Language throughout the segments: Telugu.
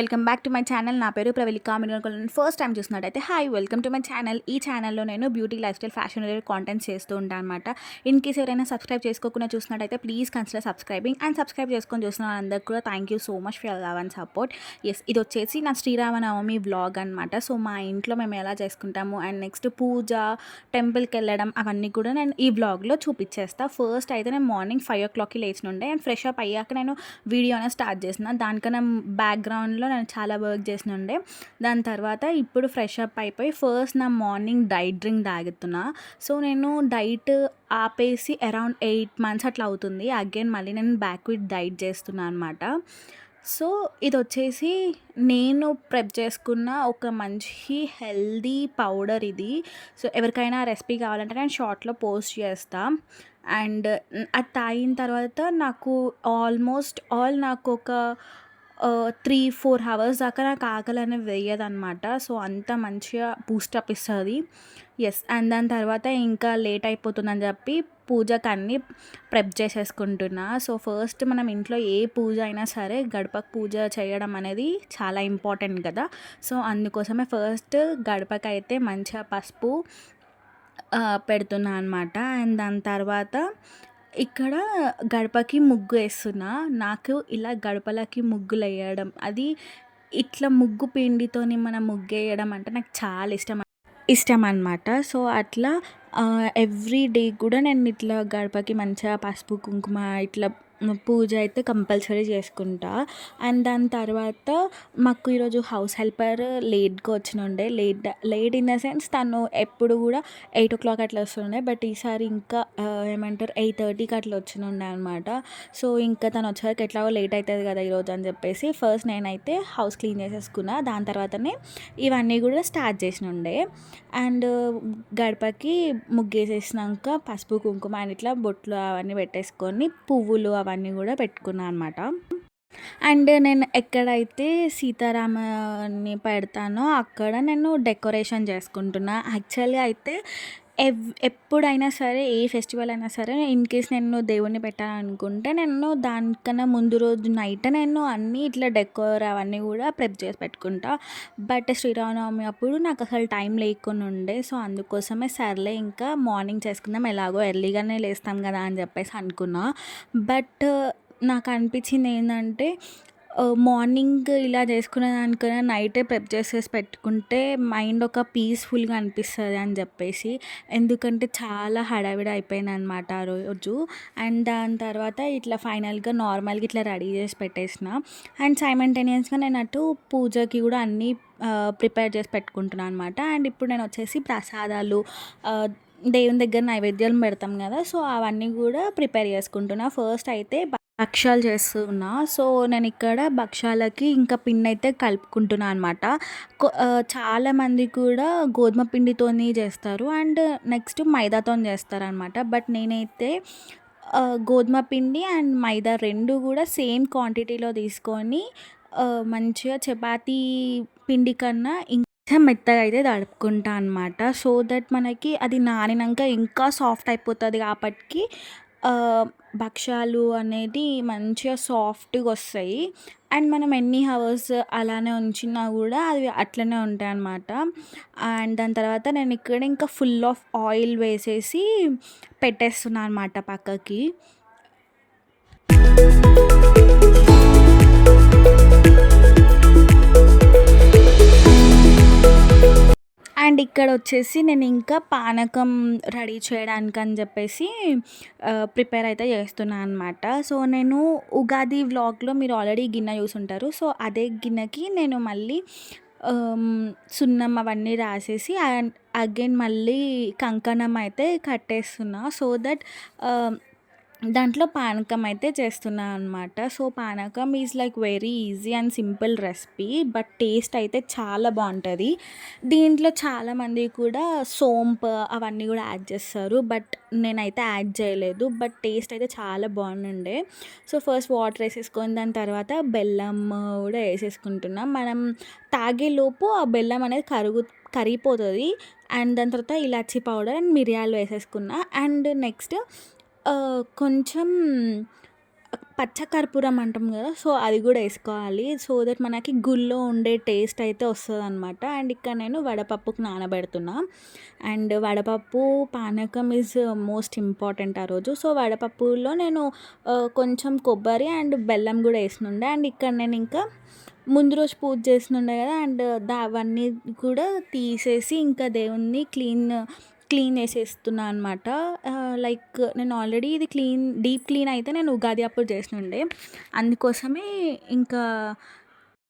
Welcome back to my channel. నా పేరు ప్రవళిక మీరు ఫస్ట్ టైం చూసినట్టయితే hi welcome to my channel ఈ ఛానల్లో నేను beauty lifestyle fashion related content చేస్తూ ఉంటాను అనమాట ఇన్ కేస్ ఎవరైనా సబ్స్క్రైబ్ చేసుకోకుండా చూసినట్టయితే please consider subscribing and subscribe చేసుకొని చూసిన వాళ్ళందరికీ కూడా thank you so much for love and support yes ఇది వచ్చేసి నా శ్రీరామనవమి వ్లాగ్ అనమాట సో మా ఇంట్లో మేము ఎలా చేసుకుంటాము అండ్ నెక్స్ట్ పూజ టెంపుల్కి వెళ్ళడం అవన్నీ కూడా నేను ఈ వ్లాగ్లో చూపించేస్తా. ఫస్ట్ అయితే నేను మార్నింగ్ ఫైవ్ ఓ క్లాక్కి లేచినుండే అండ్ ఫ్రెష్ అప్ అయ్యాక నేను వీడియో అనేది స్టార్ట్ చేసిన. దానికన్నా బ్యాక్గ్రౌండ్లో నేను చాలా వర్క్ చేసిన ఉండే దాని తర్వాత ఇప్పుడు ఫ్రెష్ అప్ అయిపోయి ఫస్ట్ నా మార్నింగ్ డైట్ డ్రింక్ తాగుతున్నా. సో నేను డైట్ ఆపేసి అరౌండ్ ఎయిట్ మంత్స్ అట్లా అవుతుంది. అగైన్ మళ్ళీ నేను బ్యాక్ విత్ డైట్ చేస్తున్నాను అనమాట సో ఇది వచ్చేసి నేను ప్రెప్ చేసుకున్న ఒక మంచి హెల్దీ పౌడర్ ఇది. సో ఎవరికైనా రెసిపీ కావాలంటే నేను షార్ట్లో పోస్ట్ చేస్తాను అండ్ అది తాగిన తర్వాత నాకు ఆల్మోస్ట్ ఆల్ నాకు ఒక త్రీ ఫోర్ అవర్స్ దాకా నాకు ఆకలి అనేది వేయదనమాట సో అంత మంచిగా బూస్టప్ ఇస్తుంది. ఎస్ అండ్ దాని తర్వాత ఇంకా లేట్ అయిపోతుందని చెప్పి పూజకు అన్నీ ప్రెప్ చేసేసుకుంటున్నా. సో ఫస్ట్ మనం ఇంట్లో ఏ పూజ అయినా సరే గడపకు పూజ చేయడం అనేది చాలా ఇంపార్టెంట్ కదా. సో అందుకోసమే ఫస్ట్ గడపకైతే మంచిగా పసుపు పెడుతున్నా అనమాట అండ్ దాని తర్వాత ఇక్కడ గడపకి ముగ్గు వేస్తున్నా నాకు ఇలా గడపలకి ముగ్గులు వేయడం అది ఇట్లా ముగ్గు పిండితోని మనం ముగ్గు వేయడం అంటే నాకు చాలా ఇష్టం ఇష్టం అనమాట సో అట్లా ఎవ్రీ డే కూడా నేను ఇట్లా గడపకి మంచిగా పసుపు కుంకుమ ఇట్లా పూజ అయితే కంపల్సరీ చేసుకుంటా. అండ్ దాని తర్వాత మాకు ఈరోజు హౌస్ హెల్పర్ లేట్గా వచ్చినుండే. Late late in the sense తను ఎప్పుడు కూడా ఎయిట్ ఓ క్లాక్ అట్లా వస్తుండే. బట్ ఈసారి ఇంకా ఏమంటారు ఎయిట్ థర్టీకి అట్లా వచ్చినుండే అనమాట సో ఇంకా తను వచ్చేసరికి ఎట్లాగో లేట్ అవుతుంది కదా ఈరోజు అని చెప్పేసి ఫస్ట్ నేనైతే హౌస్ క్లీన్ చేసేసుకున్నా. దాని తర్వాతనే ఇవన్నీ కూడా స్టార్ట్ చేసినుండే. అండ్ గడపకి ముగ్గేసేసినాక పసుపు కుంకుమ అండ్ ఇట్లా బొట్లు అవన్నీ పెట్టేసుకొని పువ్వులు అవన్నీ అవన్నీ కూడా పెట్టుకున్నాను అనమాట అండ్ నేను ఎక్కడైతే సీతారామని పెడతానో అక్కడ నేను డెకరేషన్ చేసుకుంటున్నా. యాక్చువల్గా అయితే ఎవ్ ఎప్పుడైనా సరే ఏ ఫెస్టివల్ అయినా సరే ఇన్ కేస్ నేను దేవుణ్ణి పెట్టాలనుకుంటే నేను దానికన్నా ముందు రోజు నైట్ నేను అన్నీ ఇట్లా డెకోర్ అవన్నీ కూడా ప్రెప్ చేసి పెట్టుకుంటా. బట్ శ్రీరామనవమి అప్పుడు నాకు అసలు టైం లేకుండా ఉండే. సో అందుకోసమే సర్లే ఇంకా మార్నింగ్ చేసుకుందాం ఎలాగో ఎర్లీగానే లేస్తాం కదా అని చెప్పేసి అనుకున్నా. బట్ నాకు అనిపించింది ఏంటంటే మార్నింగ్ ఇలా చేసుకునే దానికన్నా నైటే ప్రెప్ చేసేసి పెట్టుకుంటే మైండ్ ఒక పీస్ఫుల్గా అనిపిస్తుంది అని చెప్పేసి. ఎందుకంటే చాలా హడావిడి అయిపోయింది అనమాట ఆ రోజు. అండ్ దాని తర్వాత ఇట్లా ఫైనల్గా నార్మల్గా ఇట్లా రెడీ చేసి పెట్టేసిన. అండ్ సైమంటేనియస్గా నేను అటు పూజకి కూడా అన్నీ ప్రిపేర్ చేసి పెట్టుకుంటున్నాను అనమాట అండ్ ఇప్పుడు నేను వచ్చేసి ప్రసాదాలు దేవుని దగ్గర నైవేద్యాలు పెడతాం కదా. సో అవన్నీ కూడా ప్రిపేర్ చేసుకుంటున్నా. ఫస్ట్ అయితే భక్షాలు చేస్తున్నా. సో నేను ఇక్కడ భక్షాలకి ఇంకా పిండి అయితే కలుపుకుంటున్నా అనమాట చాలామంది కూడా గోధుమ పిండితోని చేస్తారు. అండ్ నెక్స్ట్ మైదాతో చేస్తారనమాట బట్ నేనైతే గోధుమ పిండి అండ్ మైదా రెండు కూడా సేమ్ క్వాంటిటీలో తీసుకొని మంచిగా చపాతీ పిండి కన్నా ఇంకా మెత్తగా అయితే తడుపుకుంటా అనమాట సో దట్ మనకి అది నానినాక ఇంకా సాఫ్ట్ అయిపోతుంది కాబట్టి భక్ష్యాలు అనేది మంచిగా సాఫ్ట్గా వస్తాయి. అండ్ మనం ఎన్ని హవర్స్ అలానే ఉంచినా కూడా అవి అట్లనే ఉంటాయి అన్నమాట అండ్ దాని తర్వాత నేను ఇక్కడ ఇంకా ఫుల్ ఆఫ్ ఆయిల్ వేసేసి పెట్టేస్తున్నాను అనమాట పక్కకి. అండ్ ఇక్కడ వచ్చేసి నేను ఇంకా పానకం రెడీ చేయడానికి అని చెప్పేసి ప్రిపేర్ అయితే చేస్తున్నాను అనమాట సో నేను ఉగాది వ్లాగ్లో మీరు ఆల్రెడీ గిన్నె చూసుంటారు. సో అదే గిన్నెకి నేను మళ్ళీ సున్నం అవన్నీ రాసేసి అగైన్ మళ్ళీ కంకణం అయితే కట్టేస్తున్నా. సో దట్ దాంట్లో పానకం అయితే చేస్తున్నాను అనమాట so panakam is like very easy and simple recipe but taste అయితే చాలా బాగుంటుంది. దీంట్లో చాలామంది కూడా సోంపు అవన్నీ కూడా యాడ్ చేస్తారు బట్ నేనైతే యాడ్ చేయలేదు. బట్ టేస్ట్ అయితే చాలా బాగుండే. సో ఫస్ట్ వాటర్ వేసేసుకొని దాని తర్వాత బెల్లం కూడా వేసేసుకుంటున్నాం. మనం తాగేలోపు ఆ బెల్లం అనేది కరుగు కరిగిపోతుంది. అండ్ దాని తర్వాత ఇలాచీ పౌడర్ అండ్ మిరియాలు వేసేసుకున్నా. అండ్ నెక్స్ట్ కొంచెం పచ్చ కర్పూరం అంటాం కదా సో అది కూడా వేసుకోవాలి. సో దట్ మనకి గుళ్ళో ఉండే టేస్ట్ అయితే వస్తుంది అనమాట అండ్ ఇక్కడ నేను వడపప్పుకు నానబెడుతున్నా. అండ్ వడపప్పు పానకం ఈజ్ మోస్ట్ ఇంపార్టెంట్ ఆ రోజు. సో వడపప్పులో నేను కొంచెం కొబ్బరి అండ్ బెల్లం కూడా వేసినుండే. అండ్ ఇక్కడ నేను ఇంకా ముందు రోజు పూజ చేసినుండే కదా అండ్ అవన్నీ కూడా తీసేసి ఇంకా దేవుణ్ణి క్లీన్ క్లీన్ చేసేస్తున్నా అనమాట లైక్ నేను ఆల్రెడీ ఇది క్లీన్ డీప్ క్లీన్ అయితే నేను ఉగాది అప్పుడు చేసినుండే. అందుకోసమే ఇంకా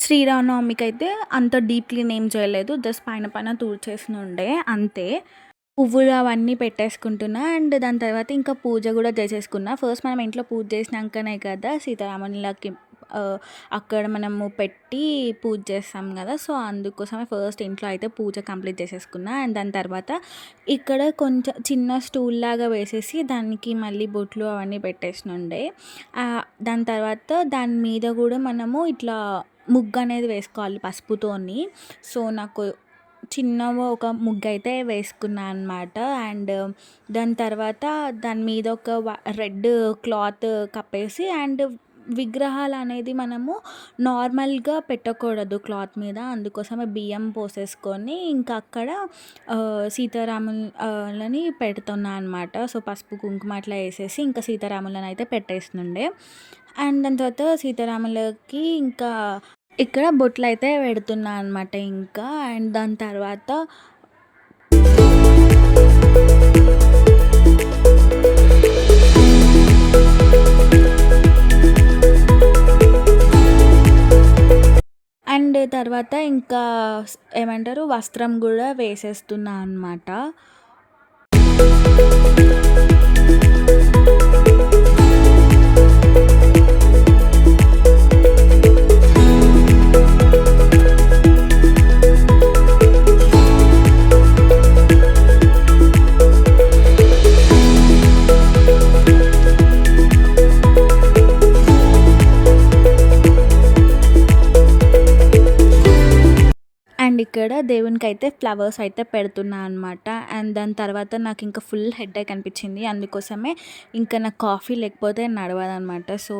శ్రీరామనవమికి అయితే అంత డీప్ క్లీన్ ఏం చేయలేదు. జస్ట్ పైన పైన ఉండే అంతే. పువ్వులు అవన్నీ పెట్టేసుకుంటున్నా అండ్ దాని తర్వాత ఇంకా పూజ కూడా చేసేసుకున్నా. ఫస్ట్ మనం ఇంట్లో పూజ చేసినాకనే కదా సీతారాములకి అక్కడ మనము పెట్టి పూజ చేస్తాం కదా. సో అందుకోసమే ఫస్ట్ ఇంట్లో అయితే పూజ కంప్లీట్ చేసేసుకున్నా. అండ్ దాని తర్వాత ఇక్కడ కొంచెం చిన్న స్టూల్ లాగా వేసేసి దానికి మళ్ళీ బొట్లు అవన్నీ పెట్టేసినుండే. దాని తర్వాత దాని మీద కూడా మనము ఇట్లా ముగ్గు అనేది వేసుకోవాలి పసుపుతోని. సో నాకు చిన్న ఒక ముగ్గు అయితే వేసుకున్నా అనమాట అండ్ దాని తర్వాత దాని మీద ఒక రెడ్ క్లాత్ కప్పేసి అండ్ విగ్రహాలు అనేది మనము నార్మల్గా పెట్టకూడదు క్లాత్ మీద. అందుకోసమే బియ్యం పోసేసుకొని ఇంకా అక్కడ సీతారాములని పెడుతున్నా అనమాట సో పసుపు కుంకుమ అట్లా వేసేసి ఇంకా సీతారాములను అయితే పెట్టేస్తుండే. అండ్ దాని తర్వాత సీతారాములకి ఇంకా ఇక్కడ బొట్లు అయితే పెడుతున్నా అనమాట ఇంకా. అండ్ దాని తర్వాత తర్వాత ఇంకా ఏమంటారు వస్త్రం కూడా వేసేస్తున్నా అనమాట దేవునికి అయితే ఫ్లవర్స్ అయితే పెడుతున్నా అనమాట అండ్ దాని తర్వాత నాకు ఇంకా ఫుల్ హెడ్ అనిపించింది. అందుకోసమే ఇంకా నాకు కాఫీ లేకపోతే నడవదనమాట సో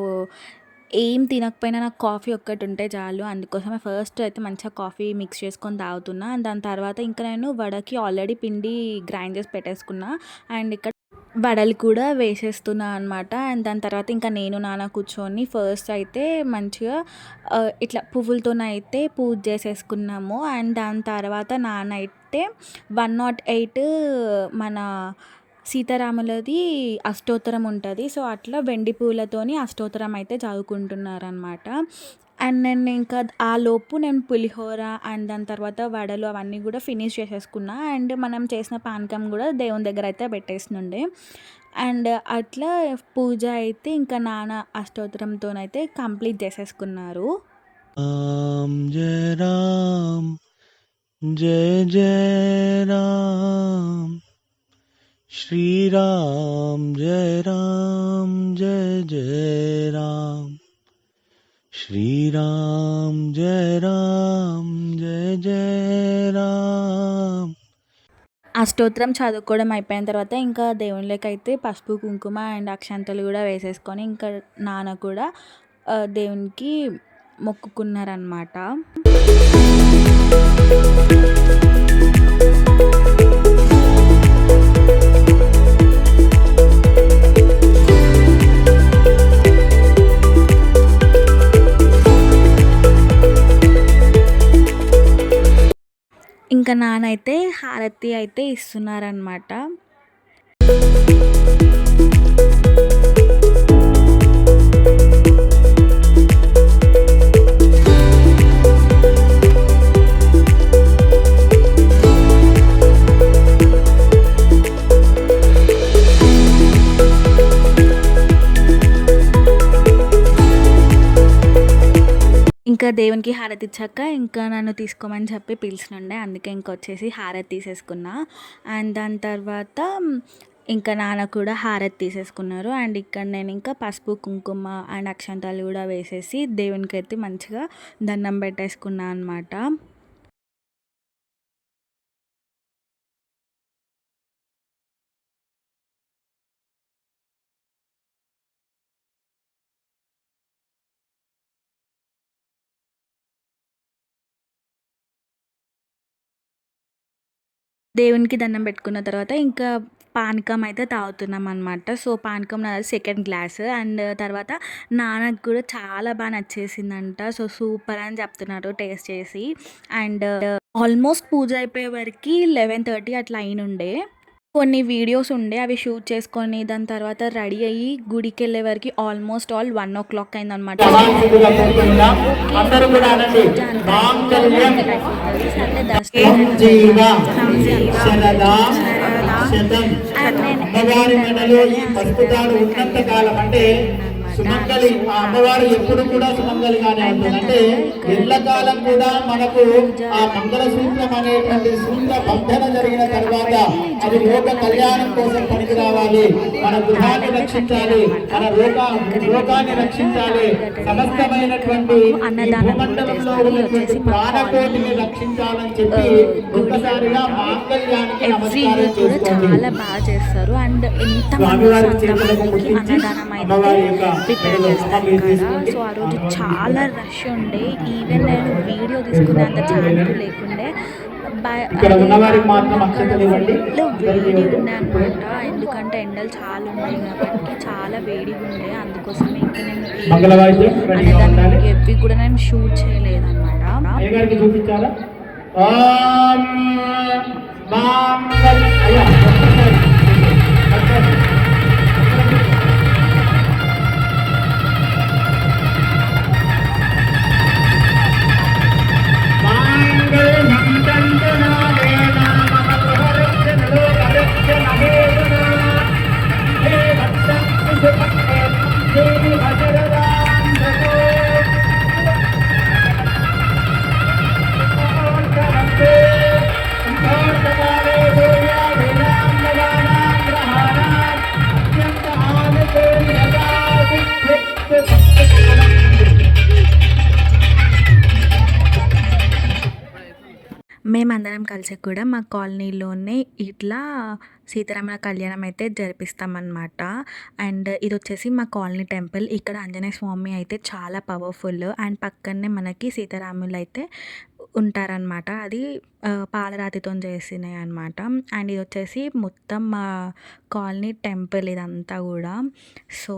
ఏం తినకపోయినా నాకు కాఫీ ఒక్కటి ఉంటే చాలు. అందుకోసమే ఫస్ట్ అయితే మంచిగా కాఫీ మిక్స్ చేసుకొని తాగుతున్నా. అండ్ దాని తర్వాత ఇంకా నేను వడకి ఆల్రెడీ పిండి గ్రైండ్ చేసి పెట్టేసుకున్నా. అండ్ ఇక్కడ వడలు కూడా వేసేస్తున్నా అనమాట అండ్ దాని తర్వాత ఇంకా నేను నాన్న కూర్చొని ఫస్ట్ అయితే మంచిగా ఇట్లా పువ్వులతోనైతే పూజ చేసేసుకున్నాము. అండ్ దాని తర్వాత నాన్న అయితే వన్ నాట్ ఎయిట్ మన సీతారాములది అష్టోత్తరం ఉంటుంది. సో అట్లా వెండి పూలతోని అష్టోత్తరం అయితే చదువుకుంటున్నారనమాట అండ్ నేను ఇంకా ఆ లోపు నేను పులిహోర అండ్ దాని తర్వాత వడలు అవన్నీ కూడా ఫినిష్ చేసేసుకున్నా. అండ్ మనం చేసిన పానకం కూడా దేవుని దగ్గర అయితే పెట్టేసినుండే. అండ్ అట్లా పూజ అయితే ఇంకా నాన్న అష్టోత్తరంతోనైతే కంప్లీట్ చేసేసుకున్నారు. జయ రామ్ జయ జయ రామ్. శ్రీరామ్ జయ రామ్ జయ జయ రామ్. శ్రీరామ్ జయ రామ్ జయ జయ రామ్. ఆ స్తోత్రం చదువుకోవడం అయిపోయిన తర్వాత ఇంకా దేవుళ్ళకి అయితే పసుపు కుంకుమ అండ్ అక్షంతలు కూడా వేసేసుకొని ఇంకా నాన్న కూడా దేవునికి మొక్కుకున్నారనమాట ఇంకా నాన్న అయితే హారతి అయితే ఇస్తున్నారనమాట ఇంకా దేవునికి హారతి ఇచ్చాక ఇంకా నన్ను తీసుకోమని చెప్పి పిలిచినుండే. అందుకే ఇంకొచ్చేసి హారతి తీసేసుకున్నా. అండ్ దాని తర్వాత ఇంకా నాన్న కూడా హారతి తీసేసుకున్నారు. అండ్ ఇక్కడ నేను ఇంకా పసుపు కుంకుమ అండ్ అక్షంతాలు కూడా వేసేసి దేవునికి అయితే మంచిగా దండం పెట్టేసుకున్నా అనమాట దేవునికి దండం పెట్టుకున్న తర్వాత ఇంకా పానకం అయితే తాగుతున్నాం అనమాట సో పానకం నా సెకండ్ గ్లాస్ అండ్ తర్వాత నాన్నకు కూడా చాలా బాగా నచ్చేసిందంట. సో సూపర్ అని చెప్తున్నారు టేస్ట్ చేసి. అండ్ ఆల్మోస్ట్ పూజ అయిపోయే వరకు లెవెన్ థర్టీ అట్లా అయినుండే. కొన్ని వీడియోస్ ఉండే అవి షూట్ చేసుకొని దాని తర్వాత రెడీ అయ్యి గుడికి వెళ్ళే వరకు almost all one o'clock ఉన్నంత కాలం అంటే సుమంగలి ఆ అమ్మవారు ఎప్పుడు కూడా సుమంగలిగానే ఉంటుంది అంటే ఎల్లకాలం కూడా మనకు ఆ మంగళ సూత్రం అనేటువంటి సూత్ర బంధన జరిగిన తర్వాత అది లోక కళ్యాణం కోసం పనికి రావాలి. మన గృహాన్ని రక్షించాలి. మన లోక లోకాన్ని రక్షించాలి. సమస్తమైనటువంటి భూమండలంలో ఉన్నటువంటి ప్రాణకోటిని రక్షించాలని చెప్పి ఒక్కసారిగా మాంగళ్యానికి నమస్కారం చేసుకోండి. చాలా బాగా చేస్తారు. అండ్ ఎంత అన్నదానం అయితే యొక్క ప్రిపేర్ చేస్తారు తీసుకోండి. సో ఆ రోజు చాలా రష్ ఉండే. ఈవెన్ నేను వీడియో తీసుకునే అంత ఛాన్స్ లేకుండే. ఇక్కడ వేడి. ఉండే అనమాట ఎందుకంటే ఎండలు చాలా ఉన్నాయి కాబట్టి చాలా వేడిగా ఉండే. అందుకోసం ఇంకా నేను అన్నదానం ఎవ్వి కూడా నేను షూట్ చేయలేదన్నమాట. అయ్యగారికి అందరం కలిసి కూడా మా కాలనీలోనే ఇట్లా సీతారాముల కళ్యాణం అయితే జరిపిస్తామన్నమాట. అండ్ ఇది వచ్చేసి మా కాలనీ టెంపుల్. ఇక్కడ ఆంజనేయ స్వామి అయితే చాలా పవర్ఫుల్. అండ్ పక్కనే మనకి సీతారాములు అయితే ఉంటారనమాట అది పాలరాతితో చేసినాయి అనమాట అండ్ ఇది వచ్చేసి మొత్తం మా కాలనీ టెంపుల్ ఇదంతా కూడా. సో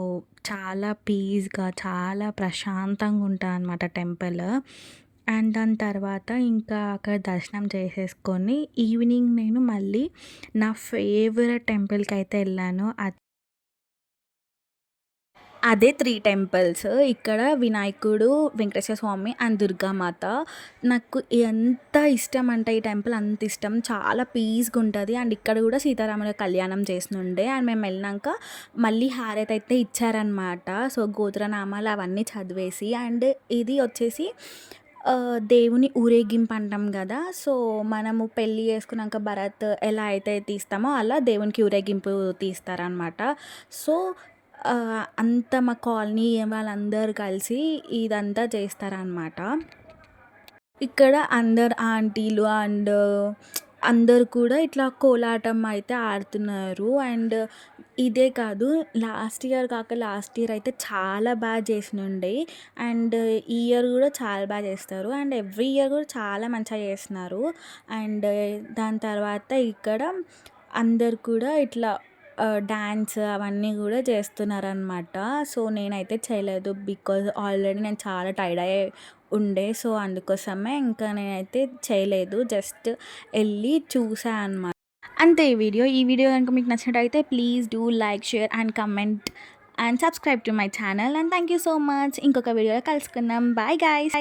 చాలా పీస్గా చాలా ప్రశాంతంగా ఉంటుంది అనమాట టెంపుల్. అండ్ దాని తర్వాత ఇంకా అక్కడ దర్శనం చేసేసుకొని ఈవినింగ్ నేను మళ్ళీ నా ఫేవరెట్ టెంపుల్కి అయితే వెళ్ళాను. అది అదే త్రీ టెంపుల్స్. ఇక్కడ వినాయకుడు వెంకటేశ్వర స్వామి అండ్ దుర్గామాత. నాకు ఎంత ఇష్టం అంటే ఈ టెంపుల్ అంత ఇష్టం. చాలా పీస్గా ఉంటుంది. అండ్ ఇక్కడ కూడా సీతారాముల కళ్యాణం చేసినుండే అండ్ మేము వెళ్ళినాక మళ్ళీ హారతి అయితే ఇచ్చారనమాట సో గోత్రనామాలు అవన్నీ చదివేసి అండ్ ఇది వచ్చేసి దేవుని ఊరేగింపు అంటాం కదా సో మనము పెళ్ళి చేసుకున్నాక భరత్ ఎలా అయితే తీస్తామో అలా దేవునికి ఊరేగింపు తీస్తారనమాట. సో అంత మా కాలనీ వాళ్ళందరూ కలిసి ఇదంతా చేస్తారనమాట. ఇక్కడ అందరు ఆంటీలు అండ్ అందరు కూడా ఇట్లా కోలాటం అయితే ఆడుతున్నారు. అండ్ ఇదే కాదు లాస్ట్ ఇయర్ కాక లాస్ట్ ఇయర్ అయితే చాలా బాగా చేసినుండే. అండ్ ఈ ఇయర్ కూడా చాలా బాగా చేస్తారు. అండ్ ఎవ్రీ ఇయర్ కూడా చాలా మంచిగా చేస్తున్నారు. అండ్ దాని తర్వాత ఇక్కడ అందరు కూడా ఇట్లా డ్యాన్స్ అవన్నీ కూడా చేస్తున్నారనమాట సో నేనైతే చేయలేదు. బికాజ్ ఆల్రెడీ నేను చాలా టైర్డ్ అయ్యే ఉండే. సో అందుకోసమే ఇంకా నేనైతే చేయలేదు. జస్ట్ వెళ్ళి చూసాను అనమాట అంతే ఈ వీడియో. ఈ వీడియో కనుక మీకు నచ్చినట్టయితే please do like share and comment and subscribe to my channel. And thank you so much. ఇంకొక వీడియోలో కలుసుకుందాం. Bye guys.